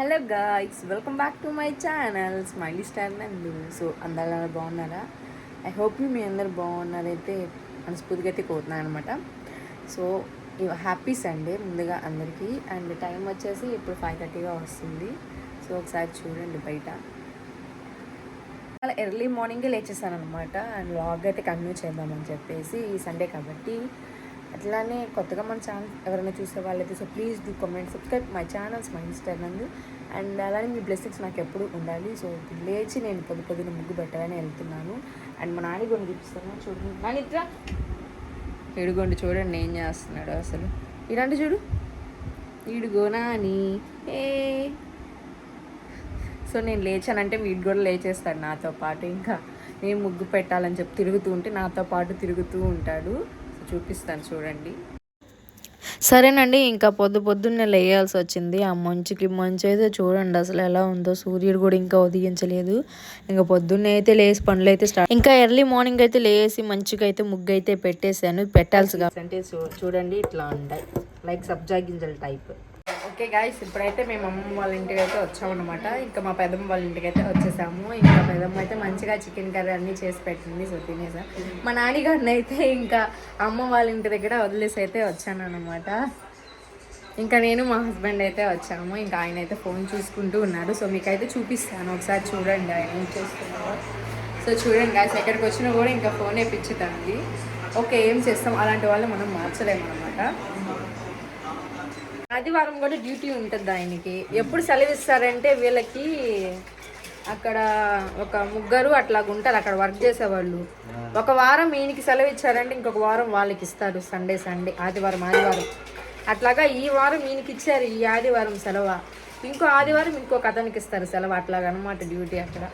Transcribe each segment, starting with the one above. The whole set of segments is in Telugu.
Hello guys welcome back to my channel smiley star నందు సో అందరూ బాగున్నారా? ఐ హోప్ యూ మీ అందరు బాగున్నారైతే మనస్ఫూర్తిగా అయితే కోరుతున్నాను అనమాట సో హ్యాపీ సండే ముందుగా అందరికీ. అండ్ టైం వచ్చేసి ఇప్పుడు ఫైవ్ థర్టీగా వస్తుంది. సో ఒకసారి చూడండి బయట. చాలా ఎర్లీ మార్నింగే లేచేసాను అనమాట అండ్ వ్లాగ్ అయితే కంటిన్యూ చేద్దామని చెప్పేసి ఈ సండే కాబట్టి అట్లానే కొత్తగా మన ఛానల్ ఎవరైనా చూసే వాళ్ళైతే so please do comment subscribe my channels my Instagram నందు. అండ్ అలానే మీ బ్లెస్సింగ్స్ నాకు ఎప్పుడు ఉండాలి. సో ఇప్పుడు లేచి నేను పొద్దు పొద్దున ముగ్గు పెట్టాలని వెళ్తున్నాను. అండ్ మా నాని కొన్ని చూపిస్తాను చూడండి నాని ఇట్రా. ఇడుగోండి చూడండి ఏం చేస్తున్నాడు అసలు. ఇలాంటి చూడు. ఇడుగో నాని. ఏ. సో నేను లేచానంటే వీడు కూడా లేచేస్తాడు నాతో పాటు. ఇంకా నేను ముగ్గు పెట్టాలని చెప్పి తిరుగుతూ ఉంటే నాతో పాటు తిరుగుతూ ఉంటాడు. చూపిస్తాను చూడండి. సరేనండి ఇంకా పొద్దు పొద్దున్నే లేయాల్సి వచ్చింది. ఆ మంచుకి మంచు అయితే చూడండి అసలు ఎలా ఉందో. సూర్యుడు కూడా ఇంకా ఉదయించలేదు. ఇంకా పొద్దున్నే అయితే లేచి పనులు అయితే స్టార్ట్ ఇంకా ఎర్లీ మార్నింగ్ అయితే లేసి మంచిగా అయితే ముగ్గు అయితే పెట్టేశాను. పెట్టాల్సి అంటే చూడండి ఇట్లా ఉంటాయి లైక్ సబ్జా గింజల టైప్. ఓకే గాయస్ ఇప్పుడైతే మేము అమ్మమ్మ వాళ్ళ ఇంటికి అయితే వచ్చామన్నమాట. ఇంకా మా పెద్దమ్మ వాళ్ళ ఇంటికి అయితే వచ్చేసాము. ఇంకా పెద్దమ్మ అయితే మంచిగా చికెన్ కర్రీ అన్నీ చేసి పెట్టింది సో తినేసా. మా నాన్నగారిని అయితే ఇంకా అమ్మ వాళ్ళ ఇంటి దగ్గర వదిలేసి అయితే వచ్చాను అనమాట ఇంకా నేను మా హస్బెండ్ అయితే వచ్చాము. ఇంకా ఆయన అయితే ఫోన్ చూసుకుంటూ ఉన్నారు సో మీకైతే చూపిస్తాను. ఒకసారి చూడండి ఆయన ఏం చేస్తున్నారు సో చూడండి గాయస్ ఎక్కడికి వచ్చినా కూడా ఇంకా ఫోనే పిచ్చుతుంది ఓకే ఏం చేస్తాం? అలాంటి వాళ్ళు మనం మార్చలేము అనమాట ఆదివారం కూడా డ్యూటీ ఉంటుంది ఆయనకి. ఎప్పుడు సెలవు ఇస్తారంటే వీళ్ళకి అక్కడ ఒక ముగ్గురు అట్లా ఉంటారు అక్కడ వర్క్ చేసేవాళ్ళు. ఒక వారం ఈయనకి సెలవు ఇచ్చారంటే ఇంకొక వారం వాళ్ళకి ఇస్తారు సండే సండే ఆదివారం ఆదివారం. అట్లాగా ఈ వారం ఈయనకి ఇచ్చారు ఈ ఆదివారం సెలవు. ఇంకో ఆదివారం ఇంకొక అతనికి ఇస్తారు సెలవు అట్లాగా అనమాట డ్యూటీ అక్కడ.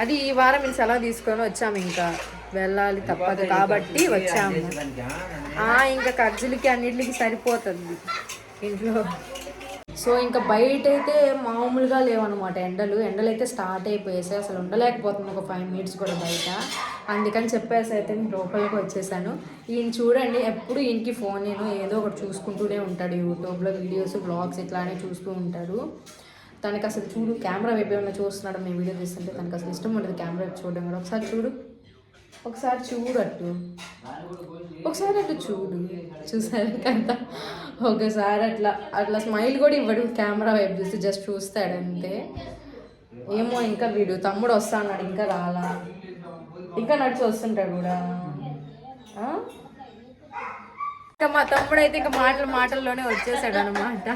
అది ఈ వారం మేము సెలవు తీసుకొని వచ్చాము ఇంకా. వెళ్ళాలి తప్పదు కాబట్టి వచ్చాము. ఇంకా ఖర్చులకి అన్నిటికి సరిపోతుంది. ఇంట్లో. సో ఇంకా బయట అయితే మామూలుగా లేవన్నమాట ఎండలు. ఎండలు అయితే స్టార్ట్ అయిపోయేసి అసలు ఉండలేకపోతుంది ఒక ఫైవ్ మినిట్స్ కూడా బయట. అందుకని చెప్పేసి అయితే నేను లోపలికి వచ్చేసాను. ఈయన చూడండి ఎప్పుడు ఈయనకి ఫోన్ నేను ఏదో ఒకటి చూసుకుంటూనే ఉంటాడు యూట్యూబ్లో వీడియోస్ బ్లాగ్స్ ఇట్లానే చూస్తూ ఉంటాడు. తనకి అసలు చూడు కెమెరా వైపు ఏమైనా చూస్తున్నాడు? మేము వీడియో తీస్తుంటే తనకు అసలు ఇష్టం ఉండదు కెమెరా వైపు చూడడం కూడా ఒకసారి చూడు. ఒకసారి చూడు అట్టు ఒకసారి అట్టు చూడు. చూసారు కదా? ఒకసారి అట్లా అట్లా స్మైల్ కూడా ఇవ్వడు కెమెరా వైపు చూసి జస్ట్ చూస్తాడు అంతే ఏమో ఇంకా వీడు తమ్ముడు వస్తా అన్నాడు ఇంకా రాలా. ఇంకా నడిచి వస్తుంటాడు కూడా. ఇంకా మా తమ్ముడు అయితే ఇంకా మాటలు మాటల్లోనే వచ్చేసాడు అనమాట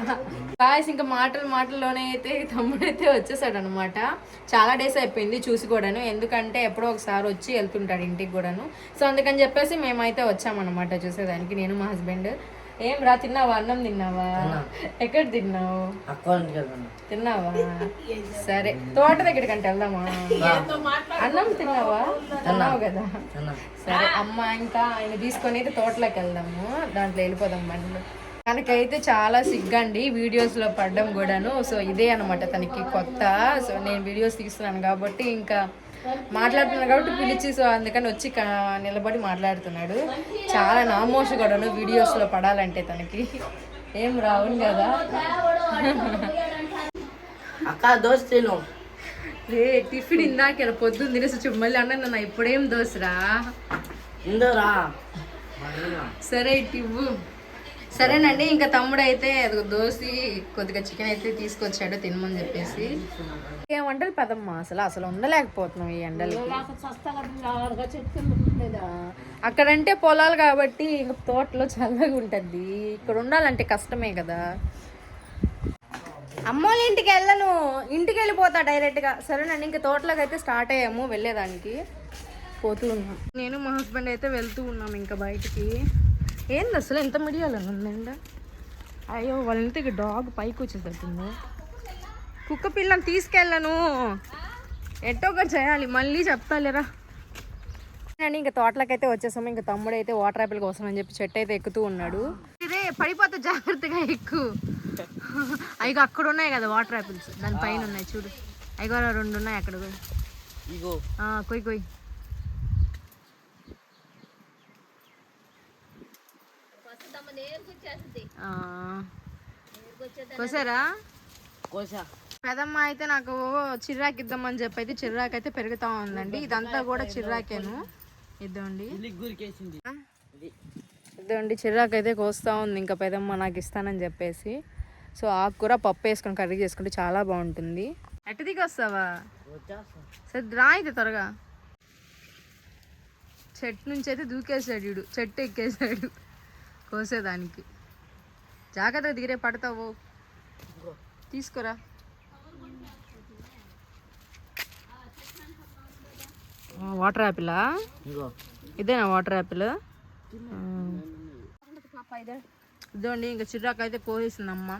కాయస్ ఇంకా మాటలు మాటల్లోనే అయితే తమ్ముడు అయితే వచ్చేసాడు అనమాట చాలా డేస్ అయిపోయింది చూసి కూడాను ఎందుకంటే ఎప్పుడో ఒకసారి వచ్చి వెళ్తుంటాడు ఇంటికి కూడాను. సో అందుకని చెప్పేసి మేమైతే వచ్చామన్నమాట చూసేదానికి. నేను మా హస్బెండ్ ఏం రా తిన్నావా? అన్నం తిన్నావా? ఎక్కడ తిన్నావు? తిన్నావా? సరే. తోట దగ్గరికి అంటే వెళ్దామా అన్నం తిన్నావా? తిన్నావు కదా? సరే అమ్మ ఇంకా ఆయన తీసుకొని అయితే తోటలోకి వెళ్దాము. దాంట్లో వెళ్ళిపోదాం బండ్లు. తనకైతే చాలా సిగ్గండి వీడియోస్లో పడడం కూడాను. సో ఇదే అనమాట తనకి కొత్త. సో నేను వీడియోస్ తీస్తున్నాను కాబట్టి ఇంకా మాట్లాడుతున్నాను కాబట్టి పిలిచి సో అందుకని వచ్చి నిలబడి మాట్లాడుతున్నాడు. చాలా నామోషి కూడాను వీడియోస్లో పడాలంటే తనకి. ఏం రావును కదా? అక్క దోశ తిను. రే టిఫిన్ ఇందాక పొద్దున్న తినేసి మళ్ళీ అన్న నన్ను ఇప్పుడేం దోసరా ఇందోరా? సరే ఇటు ఇవ్వు. సరేనండి ఇంకా తమ్ముడు అయితే అదిగో దోసి కొద్దిగా చికెన్ అయితే తీసుకొచ్చాడు తినమని చెప్పేసి. ఏం వంటలు పదమ్మా అసలు అసలు ఉండలేకపోతున్నాం ఈ ఎండలు అక్కడంటే పొలాలు కాబట్టి ఇంక తోటలో చల్లగా ఉంటుంది. ఇక్కడ ఉండాలంటే కష్టమే కదా. అమ్మోళ్ళ ఇంటికి వెళ్ళను. ఇంటికి వెళ్ళిపోతా డైరెక్ట్గా. సరేనండి ఇంకా తోటలోకి అయితే స్టార్ట్ అయ్యాము వెళ్ళేదానికి. పోతూ ఉన్నాం. నేను మా హస్బెండ్ అయితే వెళ్తూ ఉన్నాం ఇంకా బయటికి. ఏంది అసలు ఎంత మిడియాలని ఉందండి? అయ్యో వాళ్ళ ఇంటికి డాగ్ పైకి వచ్చేటట్టుంది కుక్క పిల్లని తీసుకెళ్ళను. ఎట్టో ఒకటి చేయాలి మళ్ళీ చెప్తాలేరా? అని ఇంకా తోటలోకి అయితే వచ్చేసాము ఇంకా తమ్ముడు అయితే వాటర్ యాపిల్ కోసం అని చెప్పి చెట్టు అయితే ఎక్కుతూ ఉన్నాడు. ఇదే పడిపోతే జాగ్రత్తగా ఎక్కు. అయ్యో అక్కడ ఉన్నాయి కదా వాటర్ యాపిల్స్ దాని పైన ఉన్నాయి చూడు. అయ్యో రెండు ఉన్నాయి అక్కడ కూడా. ఇగో. ఆ, కొయ్ కొయ్ ఆ. కోసారా? కోసా. పెదమ్మ అయితే నాకు చిర్రాకు ఇద్దామని చెప్పి అయితే చిర్రాకు అయితే పెరుగుతా ఉందండి. ఇదంతా కూడా చిర్రాకేను. ఇద్దండి ఇద్దండి చిర్రాకు అయితే కోస్తా ఉంది ఇంకా పెదమ్మ నాకు ఇస్తానని చెప్పేసి. సో ఆకుకూర పప్పు వేసుకొని కర్రీ చేసుకుంటే చాలా బాగుంటుంది. ఎట్ట దిగి వస్తావా సరే రా అయితే త్వరగా. చెట్టు నుంచి అయితే దూకేసాడు వీడు చెట్టు ఎక్కేసాడు కోసేదానికి. జాగ్రత్తగా దిగిరే పడతావు. తీసుకురా. వాటర్ యాపిలా ఇగో ఇదేనా వాటర్ యాపిల్? ఇదండి ఇంకా చిర్రాకు అయితే కోసేసింది అమ్మ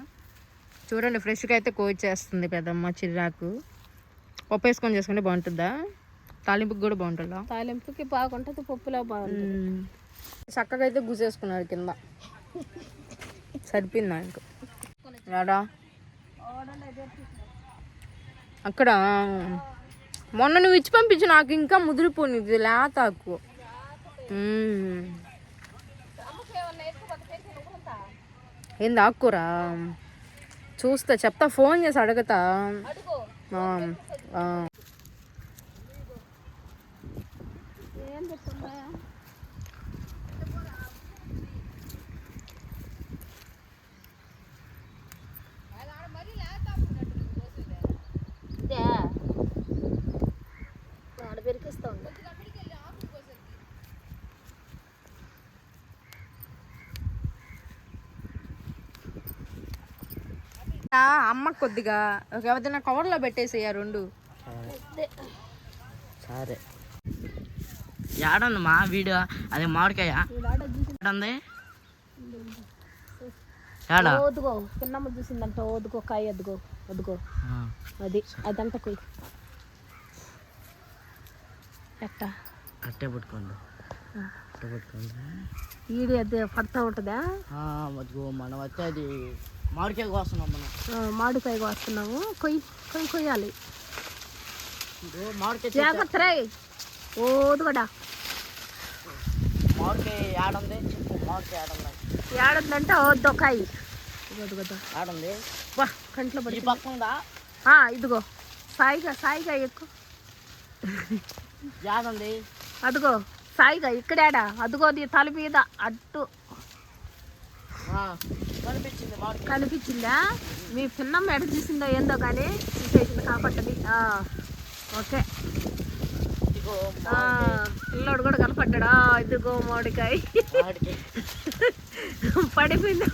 చూడండి ఫ్రెష్గా అయితే కోయిచేస్తుంది పెద్దమ్మ చిర్రాకు. పప్పు వేసుకొని చేసుకుంటే బాగుంటుందా? తాలింపుకి కూడా బాగుంటుందా? తాలింపుకి బాగుంటుంది పప్పులో బాగుంటుంది. చక్కగా అయితే గుసేసుకున్నాడు కింద. సరిపోయింది ఆయనకు రాడా? అక్కడ మొన్న నువ్వు ఇచ్చి పంపించు నాకు ఇంకా ముదిరిపోయింది లేతాకు. మ్మ్. ఏంది ఆకుకూరా చూస్తా చెప్తా ఫోన్ చేసి అడుగుతా. ఆ, ఆ, అమ్మకు కొద్దిగా ఒక ఏదైనా కవర్లో పెట్టేసేయ రెండు. సరే. ఏడుంది మా వీడియో? అదే మామిడికాయ. ఏడుంది? ఏడా? ఓదుగో పిన్నమ్మ చూసిందంట ఓదుగో కాయ అదుగో అదుగో అది అదంట కొయ్యి ఎట్ట? అట్టే పట్టుకోండి. అట్టే పట్టుకోండి. ఈడి అది పడతా ఉంటుందా ఆ, మధ్యలో మనం వచ్చి అది మామిడికాయ కోస్తున్నాం మనం. మామిడికాయ కోస్తున్నాము. కొయ్యి కొయ్యి కొయ్యాలి. జాగ్రత్త రే. ఓదుగడా మామిడికాయ ఏడుంది చెప్పు మామిడికాయ ఏడుంది ఏడుందంటే ఓద్దో కాయ ఇదిగో ఏడుంది బా కంట్లో పడి పక్క ఉందా? ఆ, ఇదిగో. సాయిగా సాయిగా ఎక్కువ ఏడుంది అదిగో సాయిగా ఇక్కడాడా. అదిగో నీ తల మీద ఆ, కనిపించింది మీ పిన్నమ్మ ఎడ చూసిందో ఏందో కానీ చూసేసింది ఆ, ఓకే. పిల్లోడు కూడా కనపడ్డా ఇదిగో మామిడికాయ. మామిడికాయ పడిపోయింది.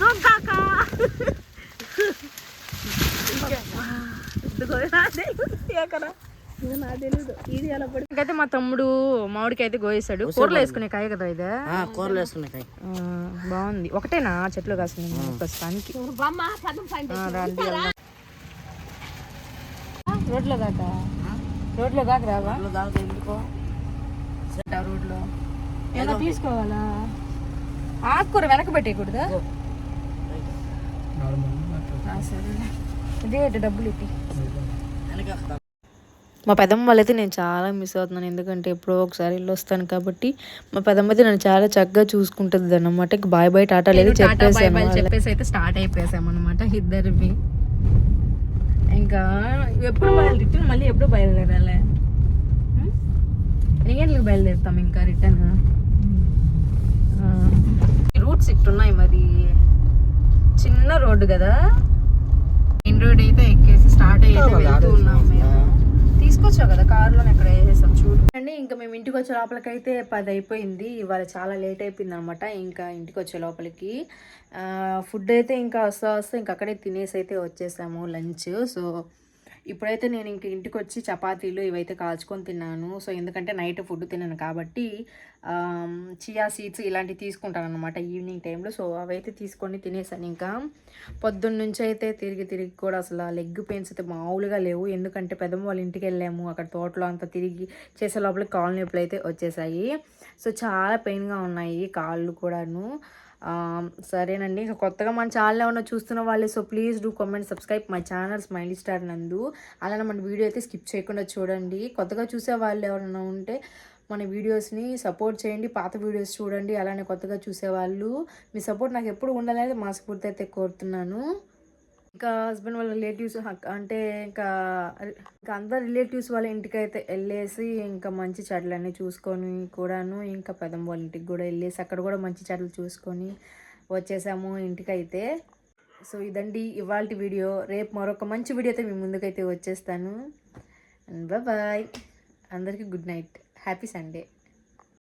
దూకాక ఇదిగో నాదే ఇంకైతే మా తమ్ముడు మామిడికాయ అయితే గోయేశాడు కూరలో వేసుకునే కాయ కదా ఇది? ఆ, కూరలు వేస్తున్నాయి కాయ. ఆ, బాగుంది. ఒకటేనా? చెట్లు కాసింది ప్రస్తుతానికి. రోడ్లో కాక? రోడ్లో కాక రావా? కూరలు దాకా ఎందుకో? రోడ్లో? ఏమైనా తీసుకోవాలా? ఆకుకూర వెనక పెట్టేయకూడదా? ఆ, సరేలే. ఇదే డబ్బులు ఇప్పి. వెనకేస్తా మా పెదమ్మ వాళ్ళైతే నేను చాలా మిస్ అవుతున్నాను. ఎందుకంటే ఎప్పుడో ఒకసారి ఇల్లు వస్తాను కాబట్టి మా పెదమ్మ అయితే నన్ను చాలా చక్కగా చూసుకుంటుంది అనమాట బాయ్ బాయ్ టాటా లేదు చెప్పేసాను చెప్పేసి అయితే స్టార్ట్ అయిపోయాం అనమాట ఇద్దరివి. ఇంకా ఎప్పుడు బయలు రిటర్న్ మళ్ళీ ఎప్పుడు బయలుదేరాలి? ఎన్ని గంటలకు బయలుదేరుతాం ఇంకా రిటర్న్ రూట్స్ ఇట్టున్నాయి మరి. చిన్న రోడ్డు కదా. మెయిన్ రోడ్ అయితే ఎక్కేసి స్టార్ట్ అయితే వెళ్తూ ఉన్నాం మేము. తీసుకొచ్చావు కదా కారులో ఎక్కడ వేసేసాం చూడు. అండి ఇంకా మేము ఇంటికి వచ్చే లోపలికైతే పది అయిపోయింది. ఇవాళ చాలా లేట్ అయిపోయింది అనమాట ఇంకా ఇంటికి వచ్చే లోపలికి. ఫుడ్ అయితే ఇంకా వస్తా వస్తే ఇంకా అక్కడే తినేసి అయితే వచ్చేసాము లంచ్. సో ఇప్పుడైతే నేను ఇంక ఇంటికి వచ్చి చపాతీలు ఇవైతే కాల్చుకొని తిన్నాను. సో ఎందుకంటే నైట్ ఫుడ్ తిన్నాను కాబట్టి చియా సీడ్స్ ఇలాంటివి తీసుకుంటాను అనమాట ఈవినింగ్ టైంలో. సో అవైతే తీసుకొని తినేసాను ఇంకా. పొద్దున్న నుంచి అయితే తిరిగి తిరిగి కూడా అసలు లెగ్ పెయిన్స్ అయితే మామూలుగా లేవు. ఎందుకంటే పెద్దమ్మ వాళ్ళ ఇంటికి వెళ్ళాము. అక్కడ తోటలో అంతా తిరిగి చేసే లోపల కాళ్ళు నొప్పులు అయితే వచ్చేసాయి. సో చాలా పెయిన్గా ఉన్నాయి కాళ్ళు కూడాను. సరేనండి. ఇంకా కొత్తగా మన ఛానల్ ఏమన్నా చూస్తున్న వాళ్ళే so please do comment subscribe my channel smiley star నందు. అలానే మన వీడియో అయితే స్కిప్ చేయకుండా చూడండి. కొత్తగా చూసే వాళ్ళు ఎవరైనా ఉంటే మన వీడియోస్ని సపోర్ట్ చేయండి. పాత వీడియోస్ చూడండి. అలానే కొత్తగా చూసేవాళ్ళు మీ సపోర్ట్ నాకు ఎప్పుడు ఉండాలనేది మనస్ఫూర్తి అయితే కోరుతున్నాను. ఇంకా హస్బెండ్ వాళ్ళ రిలేటివ్స్ అంటే ఇంకా ఇంకా అందరు రిలేటివ్స్ వాళ్ళ ఇంటికి అయితే వెళ్ళేసి ఇంకా మంచి చెట్లన్నీ చూసుకొని కూడాను ఇంకా పెదం వాళ్ళ ఇంటికి కూడా వెళ్ళేసి అక్కడ కూడా మంచి చెట్లు చూసుకొని వచ్చేసాము ఇంటికైతే. సో ఇదండి ఇవాళ వీడియో. రేపు మరొక మంచి వీడియో అయితే మీ ముందుకైతే వచ్చేస్తాను. బాయ్ అందరికీ గుడ్ నైట్ హ్యాపీ సండే